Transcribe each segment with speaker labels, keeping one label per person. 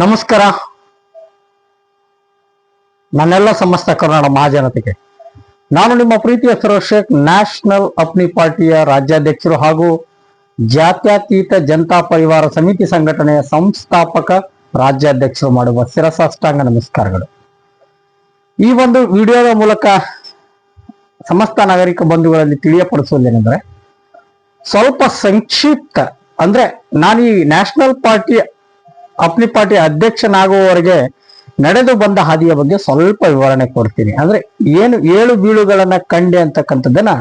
Speaker 1: ನಮಸ್ಕಾರ. ನನ್ನೆಲ್ಲ ಸಮಸ್ತ ಕರ್ನಾಟಕ ಮಹಾಜನತೆಗೆ. ನಾನು ನಿಮ್ಮ ಪ್ರೀತಿಯ ಶೇಖ್ ನ್ಯಾಷನಲ್ ಅಪ್ನಿ ಪಾರ್ಟಿಯ ರಾಜ್ಯಾಧ್ಯಕ್ಷರು ಹಾಗೂ ಜಾತ್ಯತೀತ ಜನತಾ ಪರಿವಾರ ಸಮಿತಿ ಸಂಘಟನೆಯ ಸಂಸ್ಥಾಪಕ ರಾಜ್ಯಾಧ್ಯಕ್ಷರು ಮಾಡುವ ಶಿರಸಾಷ್ಟಾಂಗ ನಮಸ್ಕಾರಗಳು. ಈ ಒಂದು ವಿಡಿಯೋದ ಮೂಲಕ ಸಮಸ್ತ ನಾಗರಿಕ ಬಂಧುಗಳಲ್ಲಿ ತಿಳಿಯಪಡಿಸುವುದೇನೆಂದರೆ, ಸ್ವಲ್ಪ ಸಂಕ್ಷಿಪ್ತ, ಅಂದ್ರೆ ನಾನು ಈ ನ್ಯಾಷನಲ್ ಪಾರ್ಟಿ ಅಪ್ನಿ ಪಾರ್ಟಿ ಅಧ್ಯಕ್ಷನಾಗುವವರೆಗೆ ನಡೆದು ಬಂದ ಹಾದಿಯ ಬಗ್ಗೆ ಸ್ವಲ್ಪ ವಿವರಣೆ ಕೊಡ್ತೀನಿ. ಅಂದ್ರೆ ಏನು ಏಳು ಬೀಳುಗಳನ್ನ ಕಂಡೆ ಅಂತಕ್ಕಂಥದ್ದನ್ನ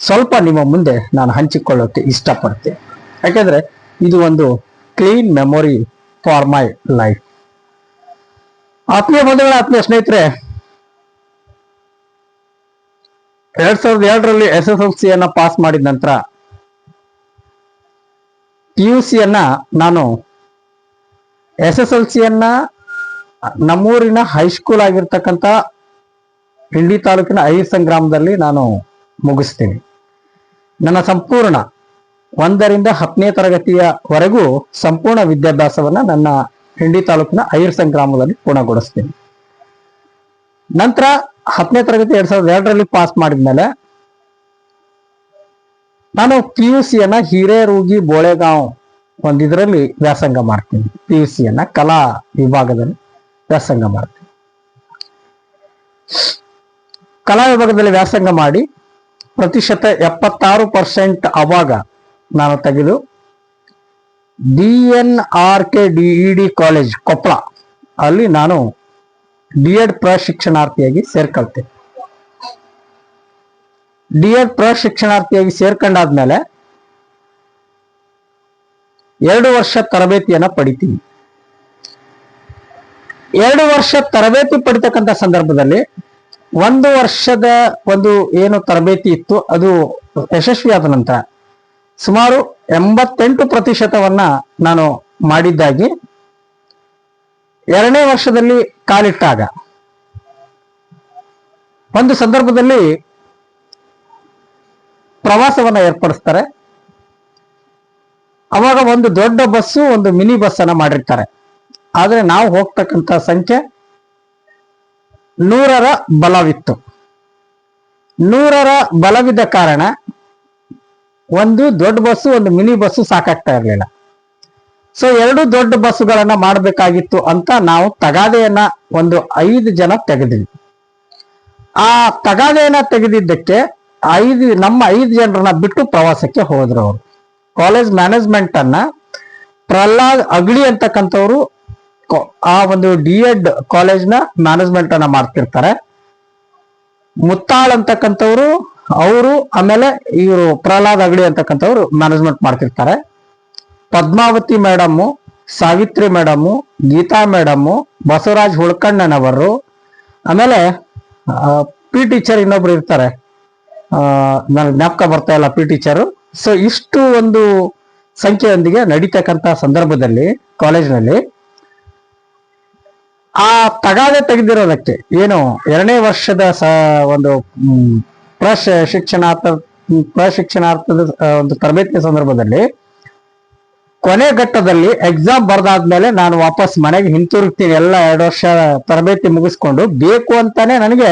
Speaker 1: ಸ್ವಲ್ಪ ನಿಮ್ಮ ಮುಂದೆ ನಾನು ಹಂಚಿಕೊಳ್ಳೋಕೆ ಇಷ್ಟಪಡ್ತೀನಿ. ಯಾಕೆಂದ್ರೆ ಇದು ಒಂದು clean memory for my life ಆತ್ಮೀಯ ಬಂಧುಗಳ, ಆತ್ಮೀಯ ಸ್ನೇಹಿತರೆ, ಎರಡ್ ಸಾವಿರದ ಎರಡರಲ್ಲಿ ಎಸ್ ಎಸ್ ಎಲ್ ಸಿಯನ್ನ ಪಾಸ್ ಮಾಡಿದ ನಂತರ ಪಿ ಯು ನಾನು ಎಸ್ ಎಸ್ ಎಲ್ ಸಿಯನ್ನ ನಮ್ಮೂರಿನ ಹೈಸ್ಕೂಲ್ ಆಗಿರ್ತಕ್ಕಂಥ ಹಿಂಡಿ ತಾಲೂಕಿನ ಐ ಸಂಗ್ರಾಮದಲ್ಲಿ ನಾನು ಮುಗಿಸ್ತೀನಿ. ನನ್ನ ಸಂಪೂರ್ಣ ಒಂದರಿಂದ ಹತ್ತನೇ ತರಗತಿಯವರೆಗೂ ಸಂಪೂರ್ಣ ವಿದ್ಯಾಭ್ಯಾಸವನ್ನ ನನ್ನ ಹಿಂಡಿ ತಾಲೂಕಿನ ಐರ್ ಸಂಗ್ರಾಮದಲ್ಲಿ ಪೂರ್ಣಗೊಳಿಸ್ತೀನಿ. ನಂತರ ಹತ್ತನೇ ತರಗತಿ ಎರಡ್ ಸಾವಿರದ ಎರಡರಲ್ಲಿ ಪಾಸ್ ಮಾಡಿದ್ಮೇಲೆ ನಾನು ಪಿ ಯು ಸಿಯನ್ನ ಹಿರೇರೂಗಿ ಬೋಳೆಗಾಂವ್ ಒಂದು ಇದರಲ್ಲಿ ವ್ಯಾಸಂಗ ಮಾಡ್ತೀನಿ. ಪಿ ಯು ಸಿಯನ್ನ ಕಲಾ ವಿಭಾಗದಲ್ಲಿ ವ್ಯಾಸಂಗ ಮಾಡ್ತೀನಿ. ಕಲಾ ವಿಭಾಗದಲ್ಲಿ ವ್ಯಾಸಂಗ ಮಾಡಿ ಪ್ರತಿಶತ ಎಪ್ಪತ್ತಾರು ಪರ್ಸೆಂಟ್ ಅವಾಗ ನಾನು ತೆಗೆದು D N R K D college Koppal ಅಲ್ಲಿ ನಾನು ಡಿ ಎಡ್ ಪ್ರಶಿಕ್ಷಣಾರ್ಥಿಯಾಗಿ ಸೇರ್ಕೊಳ್ತೇನೆ ಡಿ ಎಡ್ ಪ್ರಶಿಕ್ಷಣಾರ್ಥಿಯಾಗಿ ಸೇರ್ಕೊಂಡಾದ್ಮೇಲೆ ಎರಡು ವರ್ಷ ತರಬೇತಿಯನ್ನ ಪಡಿತೀನಿ. ಎರಡು ವರ್ಷ ತರಬೇತಿ ಪಡಿತಕ್ಕಂಥ ಸಂದರ್ಭದಲ್ಲಿ ಒಂದು ವರ್ಷದ ಒಂದು ಏನು ತರಬೇತಿ ಇತ್ತು, ಅದು ಯಶಸ್ವಿಯಾದ ನಂತರ ಸುಮಾರು ಎಂಬತ್ತೆಂಟು ಪ್ರತಿಶತವನ್ನ ನಾನು ಮಾಡಿದ್ದಾಗಿ ಎರಡನೇ ವರ್ಷದಲ್ಲಿ ಕಾಲಿಟ್ಟಾಗ ಒಂದು ಸಂದರ್ಭದಲ್ಲಿ ಪ್ರವಾಸವನ್ನ ಏರ್ಪಡಿಸ್ತಾರೆ. ಅವಾಗ ಒಂದು ದೊಡ್ಡ ಬಸ್ಸು ಒಂದು ಮಿನಿ ಬಸ್ ಅನ್ನ ಮಾಡಿರ್ತಾರೆ. ಆದ್ರೆ ನಾವು ಹೋಗ್ತಕ್ಕಂತ ಸಂಖ್ಯೆ ನೂರರ ಬಲವಿತ್ತು. ನೂರರ ಬಲವಿದ್ದ ಕಾರಣ ಒಂದು ದೊಡ್ಡ ಬಸ್ಸು, ಒಂದು ಮಿನಿ ಬಸ್ಸು ಸಾಕಾಗ್ತಾ ಇರಲಿಲ್ಲ. ಸೊ ಎರಡು ದೊಡ್ಡ ಬಸ್ಸುಗಳನ್ನ ಮಾಡಬೇಕಾಗಿತ್ತು ಅಂತ ನಾವು ತಗಾದೆಯನ್ನ ಒಂದು ಐದು ಜನ ತೆಗೆದ್ವಿ. ಆ ತಗಾದೆಯನ್ನ ತೆಗೆದಿದ್ದಕ್ಕೆ ಐದು, ನಮ್ಮ ಐದು ಜನರನ್ನ ಬಿಟ್ಟು ಪ್ರವಾಸಕ್ಕೆ ಹೋದ್ರು ಅವರು. ಕಾಲೇಜ್ ಮ್ಯಾನೇಜ್ಮೆಂಟ್ ಅನ್ನ ಪ್ರಹ್ಲಾದ್ ಅಗಳಿ ಅಂತಕ್ಕಂಥವ್ರು ಆ ಒಂದು ಡಿ ಎಡ್ ಕಾಲೇಜ್ನ ಮ್ಯಾನೇಜ್ಮೆಂಟ್ ಅನ್ನ ಮಾಡ್ತಿರ್ತಾರೆ. ಮುತ್ತಾಳ್ ಅಂತಕ್ಕಂಥವ್ರು, ಅವರು, ಆಮೇಲೆ ಇವರು ಪ್ರಹ್ಲಾದ್ ಅಗಳಿ ಅಂತಕ್ಕಂಥವ್ರು ಮ್ಯಾನೇಜ್ಮೆಂಟ್ ಮಾಡ್ತಿರ್ತಾರೆ. Padmavati madam, Savitri madam Geeta madam, Basavaraj ಹುಳ್ಕಣ್ಣನವರು, ಆಮೇಲೆ ಪಿ ಟೀಚರ್ ಇನ್ನೊಬ್ರು ಇರ್ತಾರೆ. ನನಗೆ ಜ್ಞಾಪಕ ಬರ್ತಾ ಇಲ್ಲ ಪಿ ಟೀಚರು. ಸೊ ಇಷ್ಟು ಒಂದು ಸಂಖ್ಯೆಯೊಂದಿಗೆ ನಡೀತಕ್ಕಂಥ ಸಂದರ್ಭದಲ್ಲಿ, ಕಾಲೇಜಿನಲ್ಲಿ, ಆ ತಗಾದೆ ತೆಗೆದಿರೋದಕ್ಕೆ ಏನು ಎರಡನೇ ವರ್ಷದ ಸ ಒಂದು ಪ್ರಶ, ಶಿಕ್ಷಣಾರ್ಥ, ಪ್ರಶಿಕ್ಷಣಾರ್ಥದ ಒಂದು ತರಬೇತಿಯ ಸಂದರ್ಭದಲ್ಲಿ ಕೊನೆ ಘಟ್ಟದಲ್ಲಿ ಎಕ್ಸಾಮ್ ಬರ್ದಾದ್ಮೇಲೆ ನಾನು ವಾಪಸ್ ಮನೆಗೆ ಹಿಂತಿರುಗ್ತೀನಿ. ಎಲ್ಲ ಎರಡು ವರ್ಷ ತರಬೇತಿ ಮುಗಿಸ್ಕೊಂಡು ಬೇಕು ಅಂತಾನೆ ನನಗೆ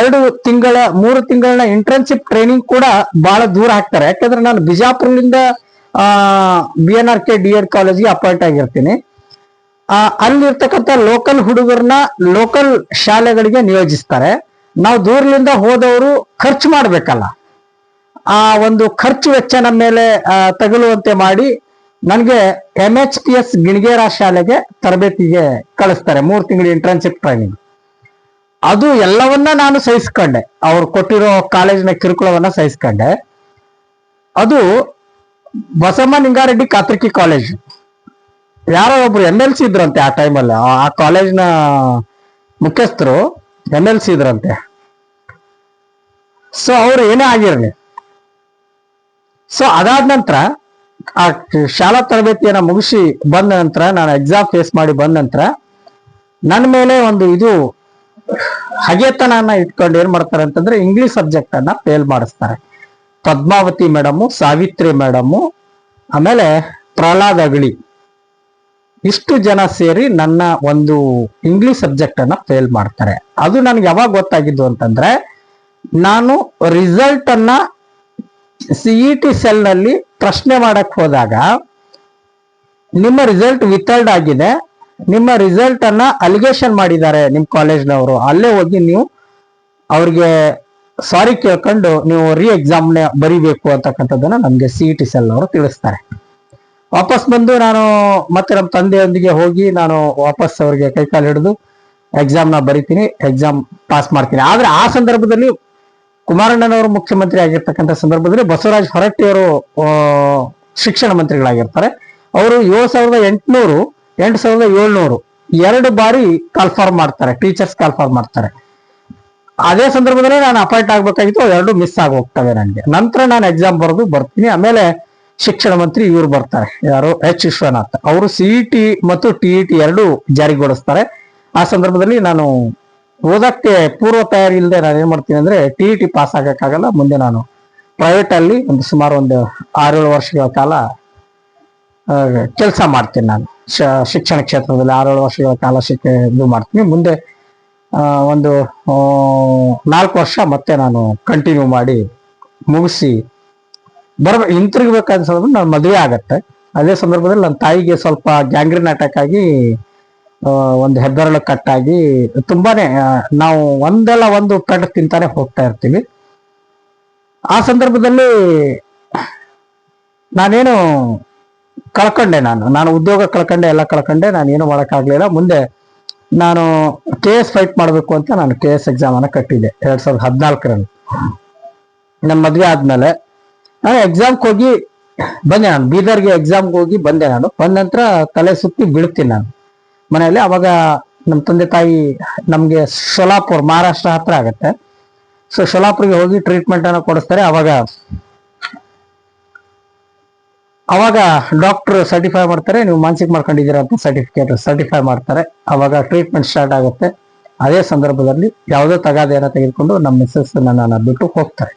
Speaker 1: ಎರಡು ತಿಂಗಳ, ಮೂರು ತಿಂಗಳ ಇಂಟರ್ನ್ಶಿಪ್ ಟ್ರೈನಿಂಗ್ ಕೂಡ ಬಹಳ ದೂರ ಹಾಕ್ತಾರೆ. ಯಾಕಂದ್ರೆ ನಾನು ಬಿಜಾಪುರದಿಂದ B N R K D Ed ಕಾಲೇಜ್ಗೆ ಅಪಾಯಿಂಟ್ ಆಗಿರ್ತೀನಿ. ಅಲ್ಲಿರ್ತಕ್ಕಂಥ ಲೋಕಲ್ ಹುಡುಗರನ್ನ ಲೋಕಲ್ ಶಾಲೆಗಳಿಗೆ ನಿಯೋಜಿಸ್ತಾರೆ. ನಾವು ದೂರದಿಂದ ಹೋದವರು ಖರ್ಚು ಮಾಡ್ಬೇಕಲ್ಲ. ಆ ಒಂದು ಖರ್ಚು ವೆಚ್ಚ ನಮ್ಮ ಮೇಲೆ ತಗಲುವಂತೆ ಮಾಡಿ ನನಗೆ M H P S Ginigera ಶಾಲೆಗೆ ತರಬೇತಿಗೆ ಕಳಿಸ್ತಾರೆ. ಮೂರು ತಿಂಗಳ ಇಂಟರ್ನ್ಶಿಪ್ ಟ್ರೈನಿಂಗ್ ಅದು ಎಲ್ಲವನ್ನ ನಾನು ಸಹಿಸ್ಕೊಂಡೆ. ಅವ್ರು ಕೊಟ್ಟಿರೋ ಕಾಲೇಜಿನ ಕಿರುಕುಳವನ್ನ ಸಹಿಸ್ಕೊಂಡೆ. ಅದು ಬಸಮ್ಮ ನಿಂಗಾರೆಡ್ಡಿ ಕಾತ್ರಿಕಿ ಕಾಲೇಜ್. ಯಾರೋ ಒಬ್ರು ಎನ್ ಎಲ್ ಸಿ ಇದ್ರಂತೆ ಆ ಟೈಮಲ್ಲಿ ಆ ಕಾಲೇಜ್ನ ಮುಖ್ಯಸ್ಥರು ಎನ್ ಎಲ್ ಸಿ ಇದ್ರಂತೆ. ಸೊ ಅವ್ರು ಏನೇ ಆಗಿರಲಿ. ಸೊ ಅದಾದ ನಂತರ ಆ ಶಾಲಾ ತರಬೇತಿಯನ್ನ ಮುಗಿಸಿ ಬಂದ ನಂತರ, ನಾನು ಎಕ್ಸಾಮ್ ಫೇಸ್ ಮಾಡಿ ಬಂದ ನಂತರ, ನನ್ನ ಮೇಲೆ ಒಂದು ಇದು ಹಗೆತನನ ಇಟ್ಕೊಂಡು ಏನ್ ಮಾಡ್ತಾರೆ ಅಂತಂದ್ರೆ ಇಂಗ್ಲಿಷ್ ಸಬ್ಜೆಕ್ಟ್ ಅನ್ನ ಫೇಲ್ ಮಾಡಿಸ್ತಾರೆ. ಪದ್ಮಾವತಿ ಮೇಡಮು ಸಾವಿತ್ರಿ ಮೇಡಮು ಆಮೇಲೆ ಪ್ರಹ್ಲಾದ್ ಅಗಳಿ. ಇಷ್ಟು ಜನ ಸೇರಿ ನನ್ನ ಒಂದು ಇಂಗ್ಲಿಷ್ ಸಬ್ಜೆಕ್ಟ್ ಅನ್ನ ಫೇಲ್ ಮಾಡ್ತಾರೆ. ಅದು ನನಗೆ ಯಾವಾಗ ಗೊತ್ತಾಗಿದ್ದು ಅಂತಂದ್ರೆ, ನಾನು ರಿಸಲ್ಟ್ ಅನ್ನ ಸಿಇ ಟಿ ಸೆಲ್ನಲ್ಲಿ ಪ್ರಶ್ನೆ ಮಾಡಕ್ ಹೋದಾಗ, ನಿಮ್ಮ ರಿಸಲ್ಟ್ ವಿತರ್ಡ್ ಆಗಿದೆ. ನಿಮ್ಮ ರಿಸಲ್ಟ್ ಅನ್ನ ಅಲಿಗೇಷನ್ ಮಾಡಿದ್ದಾರೆ ನಿಮ್ಮ ಕಾಲೇಜ್ನವರು ಅಲ್ಲೇ ಹೋಗಿ ನೀವು ಅವ್ರಿಗೆ ಸಾರಿ ಕೇಳ್ಕೊಂಡು ನೀವು ರೀ ಎಕ್ಸಾಮ್ನ ಬರಿಬೇಕು ಅಂತಕ್ಕಂಥದ್ದನ್ನ ನಮ್ಗೆ ಸಿ ಇ ಟಿ ಸೆಲ್ ಅವರು ತಿಳಿಸ್ತಾರೆ. ವಾಪಸ್ ಬಂದು ನಾನು ಮತ್ತೆ ನಮ್ಮ ತಂದೆಯೊಂದಿಗೆ ಹೋಗಿ ನಾನು ವಾಪಸ್ ಅವ್ರಿಗೆ ಕೈಕಾಲು ಹಿಡಿದು ಎಕ್ಸಾಮ್ನ ಬರಿತೀನಿ ಎಕ್ಸಾಮ್ ಪಾಸ್ ಮಾಡ್ತೀನಿ. ಆದ್ರೆ ಆ ಸಂದರ್ಭದಲ್ಲಿ ಕುಮಾರಣ್ಣನವರು ಮುಖ್ಯಮಂತ್ರಿ ಆಗಿರ್ತಕ್ಕಂಥ ಸಂದರ್ಭದಲ್ಲಿ ಬಸವರಾಜ ಹೊರಟ್ಟಿಯವರು ಶಿಕ್ಷಣ ಮಂತ್ರಿಗಳಾಗಿರ್ತಾರೆ. ಅವರು ಏಳು ಸಾವಿರದ ಎಂಟುನೂರು ಎಂಟು ಸಾವಿರದ ಏಳ್ನೂರು. ಎರಡು ಬಾರಿ ಕಾಲ್ಫಾರ್ಮ್ ಮಾಡ್ತಾರೆ ಟೀಚರ್ಸ್ ಕಾಲ್ಫಾರ್ಮ್ ಮಾಡ್ತಾರೆ. ಅದೇ ಸಂದರ್ಭದಲ್ಲಿ ನಾನು ಅಪಾಯಿಂಟ್ ಆಗ್ಬೇಕಾಗಿತ್ತು, ಎರಡು ಮಿಸ್ ಆಗಿ ಹೋಗ್ತವೆ ನನಗೆ. ನಂತರ ನಾನು ಎಕ್ಸಾಮ್ ಬರೆದು ಬರ್ತೀನಿ, ಆಮೇಲೆ ಶಿಕ್ಷಣ ಮಂತ್ರಿ ಇವರು ಬರ್ತಾರೆ, ಯಾರು? ಎಚ್. ವಿಶ್ವನಾಥ್. ಅವರು ಸಿಇಟಿ ಮತ್ತು ಟಿ ಇ ಟಿ ಎರಡು ಜಾರಿಗೊಳಿಸ್ತಾರೆ. ಆ ಸಂದರ್ಭದಲ್ಲಿ ನಾನು ಓದಕ್ಕೆ ಪೂರ್ವ ತಯಾರಿ ಇಲ್ಲದೆ ನಾನು ಏನ್ ಮಾಡ್ತೀನಿ ಅಂದ್ರೆ ಟಿ ಇ ಟಿ ಪಾಸ್ ಆಗಕ್ಕಾಗಲ್ಲ, ಮುಂದೆ ನಾನು ಪ್ರೈವೇಟ್ ಅಲ್ಲಿ ಒಂದು ಸುಮಾರು ಒಂದು ಆರೇಳು ವರ್ಷಗಳ ಕಾಲ ಕೆಲಸ ಮಾಡ್ತೀನಿ ನಾನು. ಶಿಕ್ಷಣ ಕ್ಷೇತ್ರದಲ್ಲಿ ಆರೇಳು ವರ್ಷಗಳ ಕಾಲ ಶಿಕ್ಷ ಇದು ಮಾಡ್ತೀನಿ. ಮುಂದೆ ಒಂದು ನಾಲ್ಕು ವರ್ಷ ಮತ್ತೆ ನಾನು ಕಂಟಿನ್ಯೂ ಮಾಡಿ ಮುಗಿಸಿ ಬರ ಹಿಂತಿರುಗಬೇಕಾದ ಸಂದರ್ಭ ನಾನು ಮದುವೆ ಆಗತ್ತೆ. ಅದೇ ಸಂದರ್ಭದಲ್ಲಿ ನನ್ನ ತಾಯಿಗೆ ಸ್ವಲ್ಪ ಗ್ಯಾಂಗ್ರಿನ್ ಅಟ್ಯಾಕ್ ಆಗಿ ಒಂದು ಹೆಬ್ಬೆರಳು ಕಟ್ಟಾಗಿ ತುಂಬಾನೇ ನಾವು ಒಂದಲ್ಲ ಒಂದು ಕಡ್ ತಿಂತಾನೆ ಹೋಗ್ತಾ ಇರ್ತೀವಿ. ಆ ಸಂದರ್ಭದಲ್ಲಿ ನಾನೇನು ಕಳ್ಕೊಂಡೆ ನಾನು. ನಾನು ಉದ್ಯೋಗ ಕಳ್ಕೊಂಡೆ, ಎಲ್ಲ ಕಳ್ಕೊಂಡೆ. ನಾನು ಏನು ಮಾಡೋಕ್ಕಾಗಲಿಲ್ಲ. ಮುಂದೆ ನಾನು ಕೆ ಎಸ್ ಫೈಟ್ ಮಾಡಬೇಕು ಅಂತ ನಾನು ಕೆ ಎಸ್ ಎಕ್ಸಾಮ್ ಅನ್ನ ಕಟ್ಟಿದ್ದೆ ಎರಡು ಸಾವಿರದ ಹದಿನಾಲ್ಕರಲ್ಲಿ. ನಮ್ಮ ಮದುವೆ ಆದಮೇಲೆ ನಾನು ಎಕ್ಸಾಮ್ಗೆ ಹೋಗಿ ಬಂದೆ ನಾನು. ಬೀದರ್ಗೆ ಎಕ್ಸಾಮ್ಗೆ ಹೋಗಿ ಬಂದೆ ನಾನು. ಬಂದ ನಂತರ ತಲೆ ಸುತ್ತಿ ಬೀಳ್ತೀನಿ ನಾನು. ಮನೆಯಲ್ಲಿ ಅವಾಗ ನಮ್ಮ ತಂದೆ ತಾಯಿ ನಮಗೆ ಸೊಲಾಪುರ್, ಮಹಾರಾಷ್ಟ್ರ ಹತ್ರ ಆಗುತ್ತೆ. ಸೊ ಸೊಲಾಪುರ್ಗೆ ಹೋಗಿ ಟ್ರೀಟ್ಮೆಂಟ್ ಅನ್ನು ಕೊಡಿಸ್ತಾರೆ. ಅವಾಗ ಅವಾಗ ಡಾಕ್ಟರ್ ಸರ್ಟಿಫೈ ಮಾಡ್ತಾರೆ, ನೀವು ಮಾನಸಿಕ ಮಾಡ್ಕೊಂಡಿದ್ದೀರಾ ಅಂತ ಸರ್ಟಿಫಿಕೇಟ್ ಸರ್ಟಿಫೈ ಮಾಡ್ತಾರೆ. ಅವಾಗ ಟ್ರೀಟ್ಮೆಂಟ್ ಸ್ಟಾರ್ಟ್ ಆಗುತ್ತೆ. ಅದೇ ಸಂದರ್ಭದಲ್ಲಿ ಯಾವುದೋ ತಗಾದೆಯನ್ನ ತೆಗೆದುಕೊಂಡು ನಮ್ಮ ಮಿಸ್ಸಸ್ ನನ್ನ ಬಿಟ್ಟು ಹೋಗ್ತಾರೆ.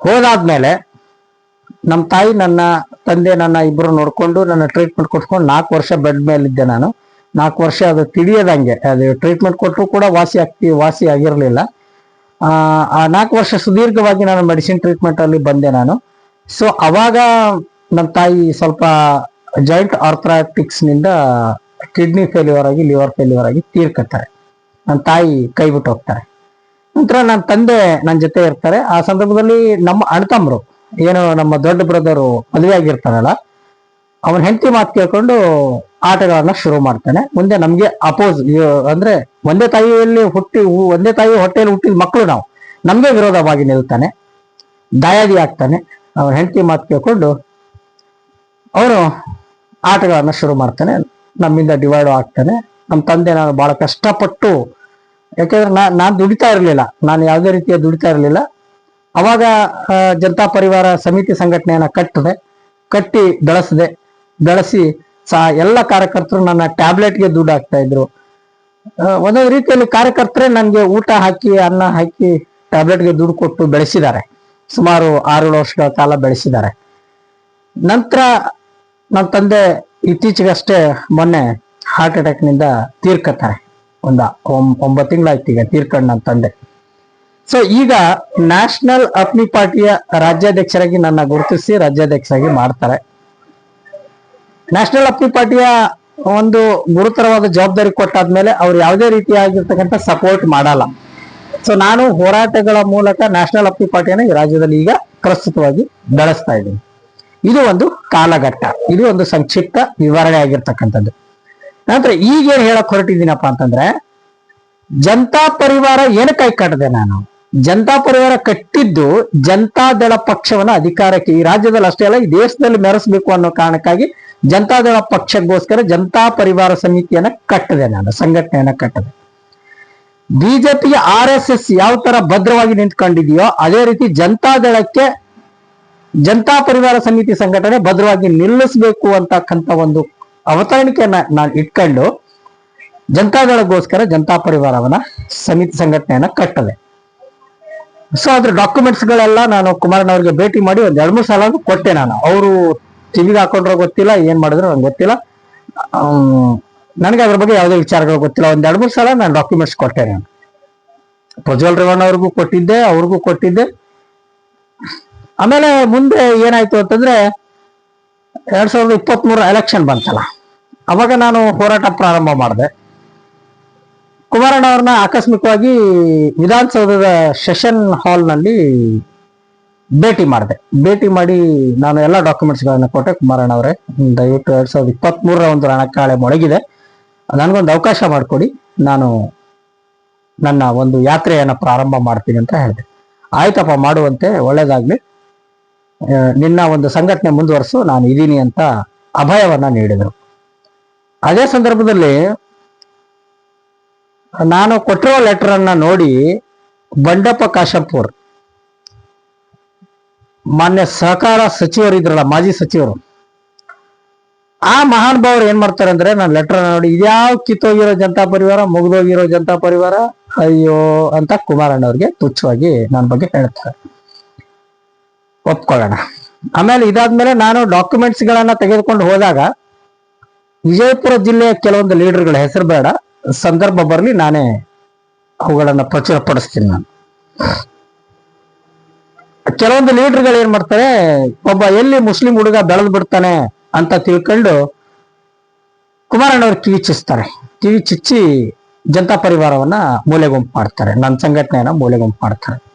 Speaker 1: ಹೋದಾದ್ಮೇಲೆ ನಮ್ಮ ತಾಯಿ ನನ್ನ, ತಂದೆ ನನ್ನ ಇಬ್ಬರು ನೋಡಿಕೊಂಡು ನನ್ನ ಟ್ರೀಟ್ಮೆಂಟ್ ಕೊಟ್ಕೊಂಡು ನಾಲ್ಕು ವರ್ಷ ಬೆಡ್ ಮೇಲಿದ್ದೆ ನಾನು. ನಾಲ್ಕು ವರ್ಷ ಅದು ತಿಳಿಯದಂಗೆ. ಅದು ಟ್ರೀಟ್ಮೆಂಟ್ ಕೊಟ್ಟರು ಕೂಡ ವಾಸಿ ಆಗ್ತಿ, ವಾಸಿ ಆಗಿರಲಿಲ್ಲ. ಆ ನಾಲ್ಕು ವರ್ಷ ಸುದೀರ್ಘವಾಗಿ ನಾನು ಮೆಡಿಸಿನ್ ಟ್ರೀಟ್ಮೆಂಟ್ ಅಲ್ಲಿ ಬಂದೆ ನಾನು. ಸೊ ಅವಾಗ ನಮ್ಮ ತಾಯಿ ಸ್ವಲ್ಪ ಜಾಯಿಂಟ್ ಆರ್ಥ್ರಾಟಿಕ್ಸ್ನಿಂದ ಕಿಡ್ನಿ ಫೇಲ್ಯೂರ್ ಆಗಿ ಲಿವರ್ ಫೇಲ್ಯೂರ್ ಆಗಿ ತೀರ್ಕೊತಾರೆ ನನ್ನ ತಾಯಿ ಕೈ ಬಿಟ್ಟು ಹೋಗ್ತಾರೆ. ನಂತರ ನನ್ನ ತಂದೆ ನನ್ನ ಜೊತೆ ಇರ್ತಾರೆ. ಆ ಸಂದರ್ಭದಲ್ಲಿ ನಮ್ಮ ಅಣ್ತಮ್ರು, ಏನು ನಮ್ಮ ದೊಡ್ಡ ಬ್ರದರು ಮದುವೆ ಆಗಿರ್ತಾರಲ್ಲ, ಅವನ ಹೆಂಡತಿ ಮಾತು ಕೇಳ್ಕೊಂಡು ಆಟಗಳನ್ನ ಶುರು ಮಾಡ್ತಾನೆ. ಮುಂದೆ ನಮ್ಗೆ ಅಪೋಸ್ ಅಂದ್ರೆ ಒಂದೇ ತಾಯಿಯಲ್ಲಿ ಹುಟ್ಟಿ ಒಂದೇ ತಾಯಿ ಹೊಟ್ಟೆಯಲ್ಲಿ ಹುಟ್ಟಿದ ಮಕ್ಕಳು ನಾವು. ನಮ್ಗೆ ವಿರೋಧವಾಗಿ ನಿಲ್ತಾನೆ. ದಾಯಾದಿ ಆಗ್ತಾನೆ. ಅವನ ಹೆಂಡತಿ ಮಾತು ಕೇಳ್ಕೊಂಡು ಅವನು ಆಟಗಳನ್ನು ಶುರು ಮಾಡ್ತಾನೆ, ನಮ್ಮಿಂದ ಡಿವೈಡ್ ಆಗ್ತಾನೆ. ನಮ್ಮ ತಂದೆ ನಾನು ಬಹಳ ಕಷ್ಟಪಟ್ಟು, ಯಾಕೆಂದ್ರೆ ನಾ, ನಾನು ದುಡಿತಾ ಇರಲಿಲ್ಲ. ನಾನು ಯಾವುದೇ ರೀತಿಯ ದುಡಿತಾ ಇರಲಿಲ್ಲ. ಅವಾಗ ಜನತಾ ಪರಿವಾರ ಸಮಿತಿ ಸಂಘಟನೆಯನ್ನ ಕಟ್ಟಿದೆ. ಕಟ್ಟಿ ಬೆಳೆಸಿದೆ. ಬೆಳೆಸಿ, ಸಾ, ಎಲ್ಲ ಕಾರ್ಯಕರ್ತರು ನನ್ನ ಟ್ಯಾಬ್ಲೆಟ್ಗೆ ದುಡ್ಡು ಹಾಕ್ತಾ ಇದ್ರು. ಒಂದೊಂದು ರೀತಿಯಲ್ಲಿ ಕಾರ್ಯಕರ್ತರೇ ನನಗೆ ಊಟ ಹಾಕಿ, ಅನ್ನ ಹಾಕಿ, ಟ್ಯಾಬ್ಲೆಟ್ಗೆ ದುಡ್ಡು ಕೊಟ್ಟು ಬೆಳೆಸಿದ್ದಾರೆ. ಸುಮಾರು ಆರೇಳು ವರ್ಷಗಳ ಕಾಲ ಬೆಳೆಸಿದ್ದಾರೆ. ನಂತರ ನನ್ನ ತಂದೆ ಇತ್ತೀಚೆಗಷ್ಟೇ ಮೊನ್ನೆ ಹಾರ್ಟ್ ಅಟ್ಯಾಕ್ನಿಂದ ತೀರ್ಕತ್ತಾರೆ. ಒಂದ ಒಂಬತ್ತು ತಿಂಗಳಾಯ್ತು ಈಗ ತೀರ್ಕೊಂಡು ನನ್ನ ತಂದೆ. ಸೊ ಈಗ ನ್ಯಾಷನಲ್ ಅಪ್ನಿ ಪಾರ್ಟಿಯ ರಾಜ್ಯಾಧ್ಯಕ್ಷರಾಗಿ ನನ್ನ ಗುರುತಿಸಿ ರಾಜ್ಯಾಧ್ಯಕ್ಷರಾಗಿ ಮಾಡ್ತಾರೆ. ನ್ಯಾಷನಲ್ ಅಪ್ನಿ ಪಾರ್ಟಿಯ ಒಂದು ಗುರುತರವಾದ ಜವಾಬ್ದಾರಿ ಕೊಟ್ಟಾದ್ಮೇಲೆ ಅವ್ರು ಯಾವುದೇ ರೀತಿಯಾಗಿರ್ತಕ್ಕಂಥ ಸಪೋರ್ಟ್ ಮಾಡಲ್ಲ. ಸೊ ನಾನು ಹೋರಾಟಗಳ ಮೂಲಕ ನ್ಯಾಷನಲ್ ಅಪ್ನಿ ಪಾರ್ಟಿಯನ್ನು ಈ ರಾಜ್ಯದಲ್ಲಿ ಈಗ ಪ್ರಸ್ತುತವಾಗಿ ಬೆಳೆಸ್ತಾ ಇದ್ದೀನಿ. ಇದು ಒಂದು ಕಾಲಘಟ್ಟ. ಇದು ಒಂದು ಸಂಕ್ಷಿಪ್ತ ವಿವರಣೆ ಆಗಿರ್ತಕ್ಕಂಥದ್ದು. ನಂತರ ಈಗ ಏನ್ ಹೇಳಕ್ ಹೊರಟಿದ್ದೀನಪ್ಪ ಅಂತಂದ್ರೆ, ಜನತಾ ಪರಿವಾರ ಏನು ಕೈ ಕಟ್ಟದೆ ನಾನು? ಜನತಾ ಪರಿವಾರ ಕಟ್ಟಿದ್ದು ಜನತಾದಳ ಪಕ್ಷವನ್ನ ಅಧಿಕಾರಕ್ಕೆ ಈ ರಾಜ್ಯದಲ್ಲಿ ಅಷ್ಟೇ ಅಲ್ಲ, ಈ ದೇಶದಲ್ಲಿ ಮೆರೆಸಬೇಕು ಅನ್ನೋ ಕಾರಣಕ್ಕಾಗಿ ಜನತಾದಳ ಪಕ್ಷಕ್ಕೋಸ್ಕರ ಜನತಾ ಪರಿವಾರ ಸಮಿತಿಯನ್ನ ಕಟ್ಟದೆ ನಾನು, ಸಂಘಟನೆಯನ್ನ ಕಟ್ಟದೆ. ಬಿಜೆಪಿಗೆ ಆರ್ ಎಸ್ ಎಸ್ ಯಾವ ತರ ಭದ್ರವಾಗಿ ನಿಂತ್ಕೊಂಡಿದೆಯೋ, ಅದೇ ರೀತಿ ಜನತಾದಳಕ್ಕೆ ಜನತಾ ಪರಿವಾರ ಸಮಿತಿ ಸಂಘಟನೆ ಭದ್ರವಾಗಿ ನಿಲ್ಲಿಸಬೇಕು ಅಂತಕ್ಕಂಥ ಒಂದು ಅವತರಣಿಕೆಯನ್ನ ನಾನು ಇಟ್ಕೊಂಡು ಜನತಾದಳಗೋಸ್ಕರ ಜನತಾ ಪರಿವಾರವನ್ನ ಸಮಿತಿ ಸಂಘಟನೆಯನ್ನ ಕಟ್ಟದೆ. ಸೊ ಅದ್ರ ಡಾಕ್ಯುಮೆಂಟ್ಸ್ ಗಳೆಲ್ಲ ನಾನು ಕುಮಾರಣ್ಣವ್ರಿಗೆ ಭೇಟಿ ಮಾಡಿ ಒಂದ್ ಎರಡು ಮೂರು ಸಲ ಕೊಟ್ಟೆ ನಾನು. ಅವರು ಟಿವಿಗೆ ಹಾಕೊಂಡ್ರೋ ಗೊತ್ತಿಲ್ಲ, ಏನ್ ಮಾಡಿದ್ರು ನಂಗೆ ಗೊತ್ತಿಲ್ಲ. ನನಗೆ ಅದ್ರ ಬಗ್ಗೆ ಯಾವುದೇ ವಿಚಾರಗಳು ಗೊತ್ತಿಲ್ಲ. ಒಂದ್ ಎರಡು ಮೂರು ಸಲ ನಾನು ಡಾಕ್ಯುಮೆಂಟ್ಸ್ ಕೊಟ್ಟೆ ನಾನು. ಪ್ರಜ್ವಲ್ ರೇವಣ್ಣ ಅವ್ರಿಗೂ ಕೊಟ್ಟಿದ್ದೆ ಅವ್ರಿಗೂ ಕೊಟ್ಟಿದ್ದೆ. ಆಮೇಲೆ ಮುಂದೆ ಏನಾಯ್ತು ಅಂತಂದ್ರೆ ಎರಡ್ ಸಾವಿರದ ಇಪ್ಪತ್ತ್ ಮೂರ ಎಲೆಕ್ಷನ್ ಬಂತಲ್ಲ. ಅವಾಗ ನಾನು ಹೋರಾಟ ಪ್ರಾರಂಭ ಮಾಡಿದೆ. ಕುಮಾರಣ್ಣ ಅವ್ರನ್ನ ಆಕಸ್ಮಿಕವಾಗಿ ವಿಧಾನಸೌಧದ ಸೆಷನ್ ಹಾಲ್ನಲ್ಲಿ ಭೇಟಿ ಮಾಡಿದೆ. ಭೇಟಿ ಮಾಡಿ ನಾನು ಎಲ್ಲ ಡಾಕ್ಯುಮೆಂಟ್ಸ್ ಗಳನ್ನ ಕೊಟ್ಟೆ ಕುಮಾರಣ್ಣ ಅವರೇ. ದಯವಿಟ್ಟು ಎರಡ್ ಸಾವಿರದ ಇಪ್ಪತ್ತ್ ಮೂರರ ಒಂದು ರಣಕಾಳೆ ಮೊಳಗಿದೆ. ನನಗೊಂದು ಅವಕಾಶ ಮಾಡಿಕೊಡಿ. ನಾನು ನನ್ನ ಒಂದು ಯಾತ್ರೆಯನ್ನು ಪ್ರಾರಂಭ ಮಾಡ್ತೀನಿ ಅಂತ ಹೇಳಿದೆ. ಆಯ್ತಪ್ಪ, ಮಾಡುವಂತೆ ಒಳ್ಳೇದಾಗ್ಲಿ. ನಿನ್ನ ಒಂದು ಸಂಘಟನೆ ಮುಂದುವರಿಸು, ನಾನು ಇದೀನಿ ಅಂತ ಅಭಯವನ್ನ ನೀಡಿದರು. ಅದೇ ಸಂದರ್ಭದಲ್ಲಿ ನಾನು ಕೊಟ್ಟಿರೋ ಲೆಟರ್ ಅನ್ನ ನೋಡಿ ಬಂಡಪ್ಪ ಕಾಶಂಪುರ್, ಮಾನ್ಯ ಸಹಕಾರ ಸಚಿವರು ಇದ್ರಲ್ಲ, ಮಾಜಿ ಸಚಿವರು, ಆ ಮಹಾನ್ ಭಾವರು ಏನ್ ಮಾಡ್ತಾರೆ ಅಂದ್ರೆ ನಾನು ಲೆಟರ್ ನೋಡಿ, ಇದ್ಯಾವ ಕಿತ್ತೋಗಿರೋ ಜನತಾ ಪರಿವಾರ, ಮುಗಿದೋಗಿರೋ ಜನತಾ ಪರಿವಾರ, ಅಯ್ಯೋ ಅಂತ ಕುಮಾರಣ್ಣವ್ರಿಗೆ ತುಚ್ಛವಾಗಿ ನನ್ನ ಬಗ್ಗೆ ಹೇಳ್ತಾರೆ ಒಪ್ಕೊಳ್ಳೋಣ. ಆಮೇಲೆ ಇದಾದ್ಮೇಲೆ ನಾನು ಡಾಕ್ಯುಮೆಂಟ್ಸ್ ಗಳನ್ನ ತೆಗೆದುಕೊಂಡು ಹೋದಾಗ, ವಿಜಯಪುರ ಜಿಲ್ಲೆಯ ಕೆಲವೊಂದು ಲೀಡರ್ಗಳ ಹೆಸರು ಬೇಡ, ಸಂದರ್ಭ ಬರಲಿ, ನಾನೇ ಅವುಗಳನ್ನ ಪ್ರಚುರಪಡಿಸ್ತೀನಿ ನಾನು. ಕೆಲವೊಂದು ಲೀಡರ್ಗಳು ಏನ್ ಮಾಡ್ತಾರೆ, ಒಬ್ಬ ಎಲ್ಲಿ ಮುಸ್ಲಿಂ ಹುಡುಗ ಬೆಳೆದು ಬಿಡ್ತಾನೆ ಅಂತ ತಿಳ್ಕೊಂಡು ಕುಮಾರಣ್ಣವ್ರು ಕಿವಿ ಚುಚ್ತಾರೆ. ಕಿವಿ ಚುಚ್ಚಿ ಜನತಾ ಪರಿವಾರವನ್ನ ಮೂಲೆ ಗುಂಪು ಮಾಡ್ತಾರೆ. ನನ್ನ ಸಂಘಟನೆಯನ್ನ ಮೂಲೆ ಗುಂಪು ಮಾಡ್ತಾರೆ.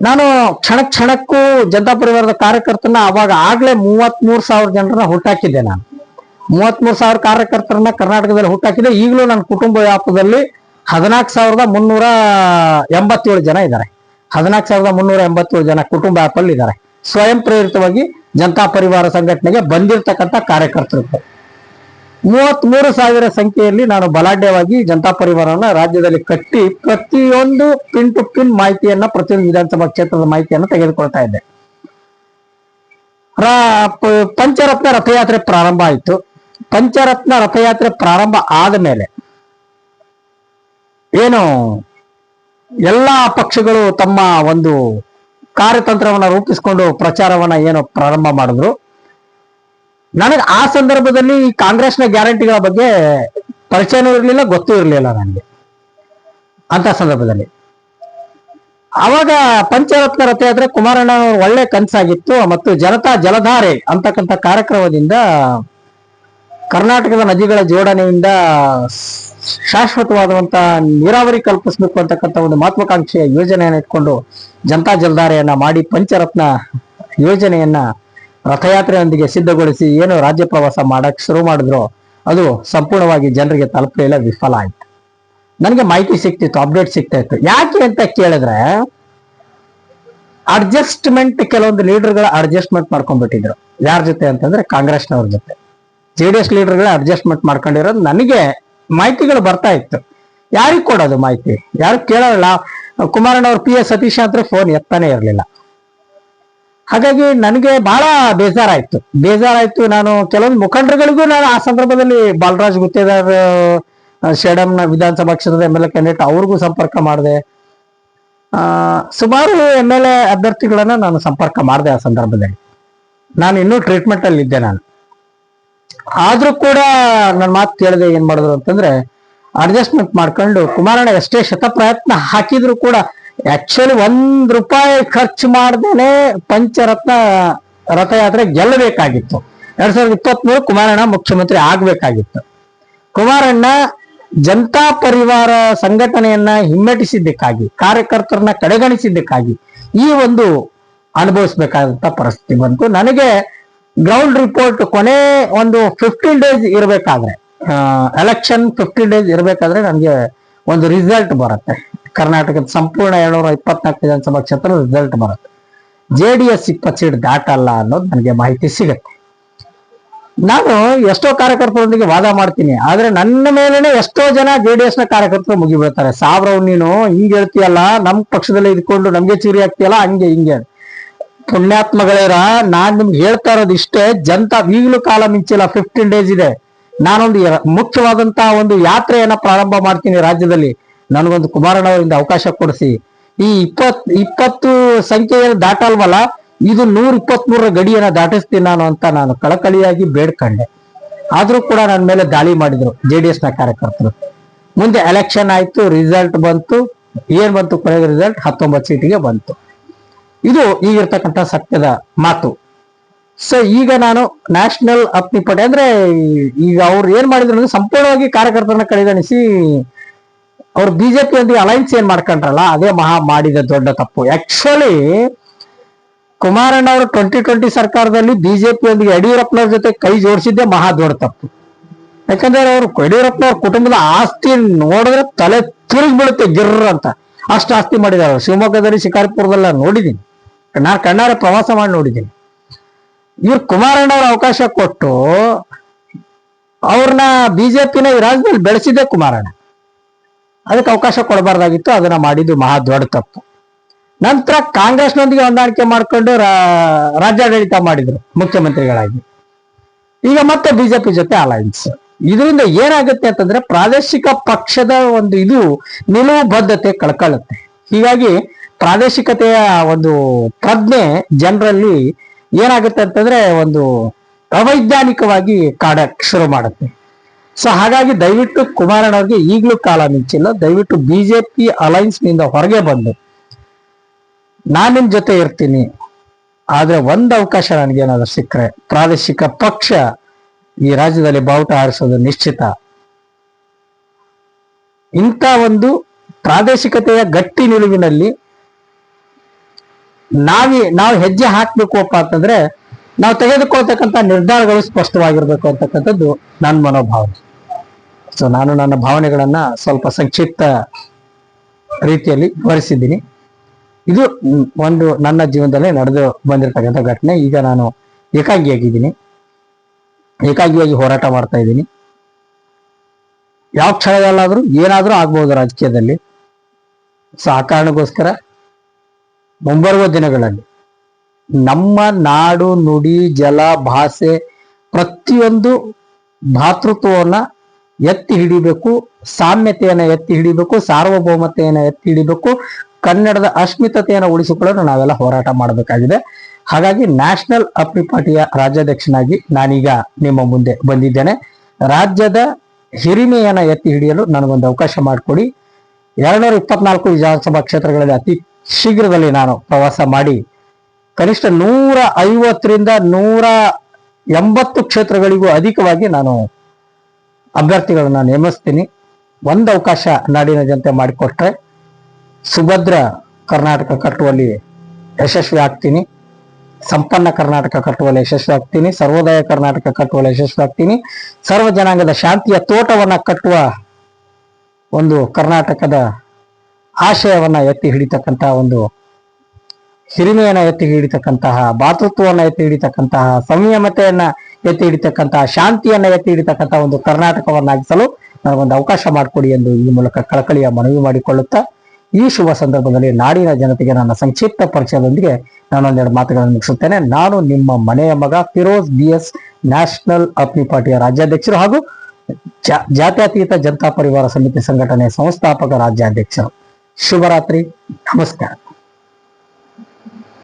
Speaker 1: ನಾನು ಕ್ಷಣ ಕ್ಷಣಕ್ಕೂ ಜನತಾ ಪರಿವಾರದ ಕಾರ್ಯಕರ್ತನ ಅವಾಗ ಆಗ್ಲೇ ಮೂವತ್ತ್ ಮೂರ್ ಸಾವಿರ ಜನರನ್ನ ಹುಟ್ಟಾಕಿದ್ದೆ ನಾನು. ಮೂವತ್ತ್ ಮೂರ್ ಸಾವಿರ ಕಾರ್ಯಕರ್ತರನ್ನ ಕರ್ನಾಟಕದಲ್ಲಿ ಹುಟ್ಟಾಕಿದೆ ಈಗಲೂ ನನ್ನ ಕುಟುಂಬ ವ್ಯಾಪದಲ್ಲಿ ಹದಿನಾಲ್ಕು ಸಾವಿರದ ಮುನ್ನೂರ ಎಂಬತ್ತೇಳು ಜನ ಇದ್ದಾರೆ. ಹದಿನಾಲ್ಕು ಸಾವಿರದ ಮುನ್ನೂರ ಎಂಬತ್ತೇಳು ಜನ ಕುಟುಂಬ ಆ್ಯಪಲ್ಲಿ ಇದ್ದಾರೆ ಸ್ವಯಂ ಪ್ರೇರಿತವಾಗಿ ಜನತಾ ಪರಿವಾರ ಸಂಘಟನೆಗೆ ಬಂದಿರತಕ್ಕಂಥ ಕಾರ್ಯಕರ್ತರು ಮೂವತ್ತ್ ಮೂರು ಸಾವಿರ ಸಂಖ್ಯೆಯಲ್ಲಿ ನಾನು ಬಲಾಢ್ಯವಾಗಿ ಜನತಾ ಪರಿವಾರನ ರಾಜ್ಯದಲ್ಲಿ ಕಟ್ಟಿ ಪ್ರತಿಯೊಂದು ಪಿನ್ ಟು ಪಿನ್ ಮಾಹಿತಿಯನ್ನ ಪ್ರತಿಯೊಂದು ವಿಧಾನಸಭಾ ಕ್ಷೇತ್ರದ ಮಾಹಿತಿಯನ್ನು ತೆಗೆದುಕೊಳ್ತಾ ಇದ್ದೆ. ಪಂಚರತ್ನ ರಥಯಾತ್ರೆ ಪ್ರಾರಂಭ ಆಯಿತು. ಪಂಚರತ್ನ ರಥಯಾತ್ರೆ ಪ್ರಾರಂಭ ಆದ ಮೇಲೆ ಏನು ಎಲ್ಲಾ ಪಕ್ಷಗಳು ತಮ್ಮ ಒಂದು ಕಾರ್ಯತಂತ್ರವನ್ನ ರೂಪಿಸಿಕೊಂಡು ಪ್ರಚಾರವನ್ನ ಏನು ಪ್ರಾರಂಭ ಮಾಡಿದ್ರು. ನನಗೆ ಆ ಸಂದರ್ಭದಲ್ಲಿ ಈ ಕಾಂಗ್ರೆಸ್ನ ಗ್ಯಾರಂಟಿಗಳ ಬಗ್ಗೆ ಪರಿಚಯನೂ ಇರಲಿಲ್ಲ, ಗೊತ್ತೂ ಇರಲಿಲ್ಲ ನನಗೆ. ಅಂತ ಸಂದರ್ಭದಲ್ಲಿ. ಅವಾಗ ಪಂಚರತ್ನ ರಥಯಾತ್ರೆ ಕುಮಾರಣ್ಣ ಅವರು ಒಳ್ಳೆ ಕನಸಾಗಿತ್ತು ಮತ್ತು ಜನತಾ ಜಲಧಾರೆ ಅಂತಕ್ಕಂಥ ಕಾರ್ಯಕ್ರಮದಿಂದ ಕರ್ನಾಟಕದ ನದಿಗಳ ಜೋಡಣೆಯಿಂದ ಶಾಶ್ವತವಾದಂತ ನೀರಾವರಿ ಕಲ್ಪಿಸಬೇಕು ಅಂತಕ್ಕಂಥ ಒಂದು ಮಹತ್ವಾಕಾಂಕ್ಷೆಯ ಯೋಜನೆಯನ್ನು ಇಟ್ಕೊಂಡು ಜನತಾ ಜಲಧಾರೆಯನ್ನ ಮಾಡಿ ಪಂಚರತ್ನ ಯೋಜನೆಯನ್ನ ರಥಯಾತ್ರೆಯೊಂದಿಗೆ ಸಿದ್ಧಗೊಳಿಸಿ ಏನು ರಾಜ್ಯ ಪ್ರವಾಸ ಮಾಡಕ್ ಶುರು ಮಾಡಿದ್ರು ಅದು ಸಂಪೂರ್ಣವಾಗಿ ಜನರಿಗೆ ತಲುಪಲಿಲ್ಲ, ವಿಫಲ ಆಯ್ತು. ನನಗೆ ಮಾಹಿತಿ ಸಿಕ್ತಿತ್ತು ಅಪ್ಡೇಟ್ ಸಿಗ್ತಾ ಇತ್ತು ಯಾಕೆ ಅಂತ ಕೇಳಿದ್ರೆ ಅಡ್ಜಸ್ಟ್ಮೆಂಟ್ ಕೆಲವೊಂದು ಲೀಡರ್ಗಳ ಅಡ್ಜಸ್ಟ್ಮೆಂಟ್ ಮಾಡ್ಕೊಂಡ್ಬಿಟ್ಟಿದ್ರು. ಯಾರ ಜೊತೆ ಅಂತಂದ್ರೆ ಕಾಂಗ್ರೆಸ್ನವ್ರ ಜೊತೆ. ಜೆ ಡಿ ಎಸ್ ಲೀಡರ್ಗಳ ಅಡ್ಜಸ್ಟ್ಮೆಂಟ್ ಮಾಡ್ಕೊಂಡಿರೋದು ನನಗೆ ಮಾಹಿತಿಗಳು ಬರ್ತಾ ಇತ್ತು. ಯಾರಿಗೆ ಕೊಡೋದು ಮಾಹಿತಿ? ಯಾರು ಕೇಳೋಲ್ಲ? ಕುಮಾರಣ್ಣವ್ರ ಪಿ ಎಸ್ ಸತೀಶ್ ಅಂದ್ರೆ ಫೋನ್ ಎತ್ತಾನೆ ಇರಲಿಲ್ಲ. ಹಾಗಾಗಿ ನನಗೆ ಬಹಳ ಬೇಜಾರಾಯ್ತು. ಬೇಜಾರಾಯ್ತು. ನಾನು ಕೆಲವೊಂದು ಮುಖಂಡರುಗಳಿಗೂ ನಾನು ಆ ಸಂದರ್ಭದಲ್ಲಿ ಬಾಲರಾಜ್ ಗುತ್ತೇದಾರ್ ಶೇಡಂನ ವಿಧಾನಸಭಾ ಕ್ಷೇತ್ರದ ಎಂ ಎಲ್ ಎ ಕ್ಯಾಂಡಿಡೇಟ್ ಅವ್ರಿಗೂ ಸಂಪರ್ಕ ಮಾಡಿದೆ. ಸುಮಾರು ಎಂ ಎಲ್ ಎ ಅಭ್ಯರ್ಥಿಗಳನ್ನ ನಾನು ಸಂಪರ್ಕ ಮಾಡಿದೆ ಆ ಸಂದರ್ಭದಲ್ಲಿ. ನಾನು ಇನ್ನೂ ಟ್ರೀಟ್ಮೆಂಟ್ ಅಲ್ಲಿ ಇದ್ದೆ ನಾನು. ಆದ್ರೂ ಕೂಡ ನನ್ನ ಮಾತು ಕೇಳಿದೆ ಏನ್ ಮಾಡಿದ್ರು ಅಂತಂದ್ರೆ ಅಡ್ಜಸ್ಟ್ಮೆಂಟ್ ಮಾಡ್ಕೊಂಡು ಕುಮಾರಣ್ಣ ಎಷ್ಟೇ ಶತಪ್ರಯತ್ನ ಹಾಕಿದ್ರು ಕೂಡ ಆಕ್ಚುಲಿ ಒಂದ್ ರೂಪಾಯಿ ಖರ್ಚು ಮಾಡ್ದೇನೆ ಪಂಚರತ್ನ ರಥಯಾತ್ರೆ ಗೆಲ್ಲಬೇಕಾಗಿತ್ತು. ಎರಡ್ ಸಾವಿರದ ಇಪ್ಪತ್ತ್ ಮೂರು ಕುಮಾರಣ್ಣ ಮುಖ್ಯಮಂತ್ರಿ ಆಗ್ಬೇಕಾಗಿತ್ತು. ಕುಮಾರಣ್ಣ ಜನತಾ ಪರಿವಾರ ಸಂಘಟನೆಯನ್ನ ಹಿಮ್ಮೆಟ್ಟಿಸಿದ್ದಕ್ಕಾಗಿ, ಕಾರ್ಯಕರ್ತರನ್ನ ಕಡೆಗಣಿಸಿದ್ದಕ್ಕಾಗಿ ಈ ಒಂದು ಅನುಭವಿಸಬೇಕಾದಂತ ಪರಿಸ್ಥಿತಿ ಬಂತು. ನನಗೆ ಗ್ರೌಂಡ್ ರಿಪೋರ್ಟ್ ಕೊನೆ ಒಂದು ಫಿಫ್ಟೀನ್ ಡೇಸ್ ಇರಬೇಕಾದ್ರೆ ಎಲೆಕ್ಷನ್ ಫಿಫ್ಟೀನ್ ಡೇಸ್ ಇರಬೇಕಾದ್ರೆ ನನಗೆ ಒಂದು ರಿಸಲ್ಟ್ ಬರುತ್ತೆ. ಕರ್ನಾಟಕದ ಸಂಪೂರ್ಣ ಏಳ್ನೂರ ಇಪ್ಪತ್ನಾಲ್ಕು ವಿಧಾನಸಭಾ ಕ್ಷೇತ್ರ ರಿಸಲ್ಟ್ ಬರುತ್ತೆ. ಜೆ ಡಿ ಎಸ್ ಇಪ್ಪತ್ತು ಸೀಟ್ ದಾಟಲ್ಲ ಅನ್ನೋದು ನನಗೆ ಮಾಹಿತಿ ಸಿಗುತ್ತೆ. ನಾನು ಎಷ್ಟೋ ಕಾರ್ಯಕರ್ತರೊಂದಿಗೆ ವಾದ ಮಾಡ್ತೀನಿ, ಆದ್ರೆ ನನ್ನ ಮೇಲೇನೆ ಎಷ್ಟೋ ಜನ ಜೆ ಡಿ ಎಸ್ನ ಕಾರ್ಯಕರ್ತರು ಮುಗಿಬಿಡ್ತಾರೆ. ಸಾವಿರ ನೀನು ಹಿಂಗ್ ಹೇಳ್ತೀಯಲ್ಲ, ನಮ್ ಪಕ್ಷದಲ್ಲಿ ಇದ್ಕೊಂಡು ನಮ್ಗೆ ಚೂರಿ ಆಗ್ತೀಯಲ್ಲ ಹಂಗೆ ಹಿಂಗೆ ಪುಣ್ಯಾತ್ಮಗಳೇರ, ನಾನ್ ನಿಮ್ಗೆ ಹೇಳ್ತಾ ಇರೋದು ಇಷ್ಟೇ, ಜನತಾ ಈಗಲೂ ಕಾಲ ಮಿಂಚಿಲ್ಲ ಫಿಫ್ಟೀನ್ ಡೇಸ್ ಇದೆ. ನಾನೊಂದು ಮುಖ್ಯವಾದಂತಹ ಮುಖ್ಯವಾದಂತ ಒಂದು ಯಾತ್ರೆಯನ್ನ ಪ್ರಾರಂಭ ಮಾಡ್ತೀನಿ ರಾಜ್ಯದಲ್ಲಿ. ನನಗೊಂದು ಕುಮಾರಣ್ಣವರಿಂದ ಅವಕಾಶ ಕೊಡಿಸಿ. ಈ ಇಪ್ಪತ್, ಇಪ್ಪತ್ತು ಸಂಖ್ಯೆಯನ್ನು ದಾಟಲ್ವಲ್ಲ, ಇದು ನೂರ ಇಪ್ಪತ್ತ್ ಮೂರರ ಗಡಿಯನ್ನ ದಾಟಿಸ್ತೀನಿ ನಾನು ಅಂತ ನಾನು ಕಳಕಳಿಯಾಗಿ ಬೇಡ್ಕೊಂಡೆ. ಆದ್ರೂ ಕೂಡ ನನ್ನ ಮೇಲೆ ದಾಳಿ ಮಾಡಿದ್ರು ಜೆ ಡಿ ಎಸ್ ಕಾರ್ಯಕರ್ತರು. ಮುಂದೆ ಎಲೆಕ್ಷನ್ ಆಯ್ತು, ರಿಸಲ್ಟ್ ಬಂತು. ಏನ್ ಬಂತು ಕೊನೆಗೆ ರಿಸಲ್ಟ್? ಹತ್ತೊಂಬತ್ತು ಸೀಟಿಗೆ ಬಂತು. ಇದು ಈಗಿರ್ತಕ್ಕಂಥ ಸತ್ಯದ ಮಾತು. ಸೊ ಈಗ ನಾನು ನ್ಯಾಷನಲ್ ಅಪ್ನಿಪಟೆ ಅಂದ್ರೆ ಈಗ ಅವ್ರು ಏನ್ ಮಾಡಿದ್ರು ಅಂದ್ರೆ ಸಂಪೂರ್ಣವಾಗಿ ಕಾರ್ಯಕರ್ತರನ್ನ ಕಡೆಗಣಿಸಿ ಅವ್ರು ಬಿಜೆಪಿ ಒಂದಿಗೆ ಅಲೈನ್ಸ್ ಏನ್ ಮಾಡ್ಕೊಂಡ್ರಲ್ಲ, ಅದೇ ಮಹಾ ಮಾಡಿದ ದೊಡ್ಡ ತಪ್ಪು. ಆಕ್ಚುಲಿ ಕುಮಾರಣ್ಣ ಅವರು ಟ್ವೆಂಟಿ ಟ್ವೆಂಟಿ ಸರ್ಕಾರದಲ್ಲಿ ಬಿಜೆಪಿ ಒಂದಿಗೆ ಯಡಿಯೂರಪ್ಪನವ್ರ ಜೊತೆ ಕೈ ಜೋಡಿಸಿದ್ದೆ ಮಹಾ ದೊಡ್ಡ ತಪ್ಪು. ಯಾಕಂದ್ರೆ ಅವರು ಯಡಿಯೂರಪ್ಪನವ್ರ ಕುಟುಂಬದ ಆಸ್ತಿ ನೋಡಿದ್ರೆ ತಲೆ ತಿರುಗಿ ಬೀಳುತ್ತೆ ಗಿರ್ರ ಅಂತ. ಅಷ್ಟು ಆಸ್ತಿ ಮಾಡಿದಾರೆ ಶಿವಮೊಗ್ಗದಲ್ಲಿ ಶಿಕಾರಿಪುರದಲ್ಲ ನೋಡಿದ್ದೀನಿ. ನಾನು ಕಣ್ಣಾರೆ ಪ್ರವಾಸ ಮಾಡಿ ನೋಡಿದ್ದೀನಿ. ಇವ್ರು ಕುಮಾರಣ್ಣ ಅವ್ರ ಅವಕಾಶ ಕೊಟ್ಟು ಅವ್ರನ್ನ ಬಿಜೆಪಿನ ಈ ರಾಜ್ಯದಲ್ಲಿ ಬೆಳೆಸಿದ್ದೆ ಕುಮಾರಣ್ಣ. ಅದಕ್ಕೆ ಅವಕಾಶ ಕೊಡಬಾರ್ದಾಗಿತ್ತು, ಅದನ್ನ ಮಾಡಿದ್ದು ಮಹಾ ದೊಡ್ಡ ತಪ್ಪು. ನಂತರ ಕಾಂಗ್ರೆಸ್ನೊಂದಿಗೆ ಹೊಂದಾಣಿಕೆ ಮಾಡ್ಕೊಂಡು ರಾಜ್ಯಾಡಳಿತ ಮಾಡಿದ್ರು ಮುಖ್ಯಮಂತ್ರಿಗಳಾಗಿ. ಈಗ ಮತ್ತೆ ಬಿಜೆಪಿ ಜೊತೆ ಅಲಯನ್ಸ್ ಇದರಿಂದ ಏನಾಗುತ್ತೆ ಅಂತಂದ್ರೆ ಪ್ರಾದೇಶಿಕ ಪಕ್ಷದ ಒಂದು ಇದು ನಿಲುವು ಬದ್ಧತೆ ಕಳ್ಕೊಳ್ಳುತ್ತೆ ಹೀಗಾಗಿ ಪ್ರಾದೇಶಿಕತೆಯ ಒಂದು ಪ್ರಜ್ಞೆ ಜನರಲ್ಲಿ ಏನಾಗುತ್ತೆ ಅಂತಂದ್ರೆ ಒಂದು ಅವೈಜ್ಞಾನಿಕವಾಗಿ ಕಾಡಕ್ ಶುರು ಮಾಡುತ್ತೆ. ಸೊ ಹಾಗಾಗಿ ದಯವಿಟ್ಟು ಕುಮಾರಣ್ಣ ಅವ್ರಿಗೆ ಈಗಲೂ ಕಾಲ ಮಿಂಚಿಲ್ಲ. ದಯವಿಟ್ಟು ಬಿಜೆಪಿ ಅಲೈನ್ಸ್ನಿಂದ ಹೊರಗೆ ಬಂದು. ನಾನು ನಿಮ್ ಜೊತೆ ಇರ್ತೀನಿ. ಆದ್ರೆ ಒಂದ್ ಅವಕಾಶ ನನಗೇನಾದ್ರೂ ಸಿಕ್ಕರೆ, ಪ್ರಾದೇಶಿಕ ಪಕ್ಷ ಈ ರಾಜ್ಯದಲ್ಲಿ ಬಾವುಟ ಹಾರಿಸೋದು ನಿಶ್ಚಿತ. ಇಂಥ ಒಂದು ಪ್ರಾದೇಶಿಕತೆಯ ಗಟ್ಟಿ ನಿಲುವಿನಲ್ಲಿ ನಾವಿ, ನಾವು ಹೆಜ್ಜೆ ಹಾಕ್ಬೇಕಪ್ಪ ಅಂತಂದ್ರೆ, ನಾವು ತೆಗೆದುಕೊಳ್ತಕ್ಕಂಥ ನಿರ್ಧಾರಗಳು ಸ್ಪಷ್ಟವಾಗಿರ್ಬೇಕು ಅಂತಕ್ಕಂಥದ್ದು ನನ್ನ ಮನೋಭಾವನೆ. ಸೊ ನಾನು ನನ್ನ ಭಾವನೆಗಳನ್ನ ಸ್ವಲ್ಪ ಸಂಕ್ಷಿಪ್ತ ರೀತಿಯಲ್ಲಿ ವಿವರಿಸಿದ್ದೀನಿ. ಇದು ಒಂದು ನನ್ನ ಜೀವನದಲ್ಲಿ ನಡೆದು ಬಂದಿರತಕ್ಕಂಥ ಘಟನೆ. ಈಗ ನಾನು ಏಕಾಗಿಯಾಗಿದ್ದೀನಿ. ಏಕಾಂಗಿಯಾಗಿ ಹೋರಾಟ ಮಾಡ್ತಾ ಇದ್ದೀನಿ. ಯಾವ ಕ್ಷಣದಲ್ಲಾದ್ರೂ ಏನಾದ್ರೂ ಆಗ್ಬಹುದು ರಾಜಕೀಯದಲ್ಲಿ. ಸೊ ಆ ಕಾರಣಕ್ಕೋಸ್ಕರ ಮುಂಬರುವ ದಿನಗಳಲ್ಲಿ ನಮ್ಮ ನಾಡು ನುಡಿ ಜಲ ಭಾಷೆ ಪ್ರತಿಯೊಂದು ಭಾತೃತ್ವವನ್ನ ಎತ್ತಿ ಹಿಡಿಬೇಕು, ಸಾಮ್ಯತೆಯನ್ನ ಎತ್ತಿ ಹಿಡಿಬೇಕು, ಸಾರ್ವಭೌಮತೆಯನ್ನ ಎತ್ತಿ ಹಿಡಿಬೇಕು, ಕನ್ನಡದ ಅಸ್ಮಿತತೆಯನ್ನು ಉಳಿಸಿಕೊಳ್ಳಲು ನಾವೆಲ್ಲ ಹೋರಾಟ ಮಾಡಬೇಕಾಗಿದೆ. ಹಾಗಾಗಿ ನ್ಯಾಷನಲ್ ಅಪ್ರಿ ಪಾರ್ಟಿಯ ರಾಜ್ಯಾಧ್ಯಕ್ಷನಾಗಿ ನಾನೀಗ ನಿಮ್ಮ ಮುಂದೆ ಬಂದಿದ್ದೇನೆ. ರಾಜ್ಯದ ಹಿರಿಮೆಯನ್ನ ಎತ್ತಿ ಹಿಡಿಯಲು ನನಗೊಂದು ಅವಕಾಶ ಮಾಡಿಕೊಡಿ. ಎರಡ್ನೂರ ಇಪ್ಪತ್ನಾಲ್ಕು ವಿಧಾನಸಭಾ ಕ್ಷೇತ್ರಗಳಲ್ಲಿ ಅತಿ ಶೀಘ್ರದಲ್ಲಿ ನಾನು ಪ್ರವಾಸ ಮಾಡಿ, ಕನಿಷ್ಠ ನೂರ ಐವತ್ತರಿಂದ ನೂರ ಎಂಬತ್ತು ಕ್ಷೇತ್ರಗಳಿಗೂ ಅಧಿಕವಾಗಿ ನಾನು ಅಭ್ಯರ್ಥಿಗಳನ್ನ ನೇಮಿಸ್ತೀನಿ. ಒಂದು ಅವಕಾಶ ನಾಡಿನ ಜನತೆ ಮಾಡಿಕೊಟ್ರೆ ಸುಭದ್ರ ಕರ್ನಾಟಕ ಕಟ್ಟುವಲ್ಲಿ ಯಶಸ್ವಿ ಆಗ್ತೀನಿ. ಸಂಪನ್ನ ಕರ್ನಾಟಕ ಕಟ್ಟುವಲ್ಲಿ ಯಶಸ್ವಿ ಆಗ್ತೀನಿ. ಸರ್ವೋದಯ ಕರ್ನಾಟಕ ಕಟ್ಟುವಲ್ಲಿ ಯಶಸ್ವಿ ಆಗ್ತೀನಿ. ಸರ್ವ ಜನಾಂಗದ ಶಾಂತಿಯ ತೋಟವನ್ನ ಕಟ್ಟುವ ಒಂದು ಕರ್ನಾಟಕದ ಆಶಯವನ್ನ ಎತ್ತಿ ಹಿಡಿತಕ್ಕಂತಹ ಒಂದು ಹಿರಿಮೆಯನ್ನ ಎತ್ತಿ ಹಿಡಿತಕ್ಕಂತಹ, ಭಾತೃತ್ವವನ್ನ ಎತ್ತಿ ಹಿಡಿತಕ್ಕಂತಹ, ಸಂಯಮತೆಯನ್ನ ಎತ್ತಿ ಹಿಡಿತಕ್ಕಂತಹ, ಶಾಂತಿಯನ್ನ ಎತ್ತಿ ಹಿಡಿತಕ್ಕಂತಹ ಒಂದು ಕರ್ನಾಟಕವನ್ನಾಗಿಸಲು ನನಗೊಂದು ಅವಕಾಶ ಮಾಡಿಕೊಡಿ ಎಂದು ಈ ಮೂಲಕ ಕಳಕಳಿಯ ಮನವಿ ಮಾಡಿಕೊಳ್ಳುತ್ತಾ, ಈ ಶುಭ ಸಂದರ್ಭದಲ್ಲಿ ನಾಡಿನ ಜನತೆಗೆ ನನ್ನ ಸಂಕ್ಷಿಪ್ತ ಪರಿಚಯದೊಂದಿಗೆ ನಾನೊಂದೆರಡು ಮಾತುಗಳನ್ನು ಮುಗಿಸುತ್ತೇನೆ. ನಾನು ನಿಮ್ಮ ಮನೆಯ ಮಗ Firoz B S National Apni ಪಾರ್ಟಿಯ ರಾಜ್ಯಾಧ್ಯಕ್ಷರು ಹಾಗೂ ಜಾತ್ಯತೀತ ಜನತಾ ಪರಿವಾರ ಸಮಿತಿ ಸಂಘಟನೆ ಸಂಸ್ಥಾಪಕ ರಾಜ್ಯಾಧ್ಯಕ್ಷರು. ಶುಭರಾತ್ರಿ. ನಮಸ್ಕಾರ.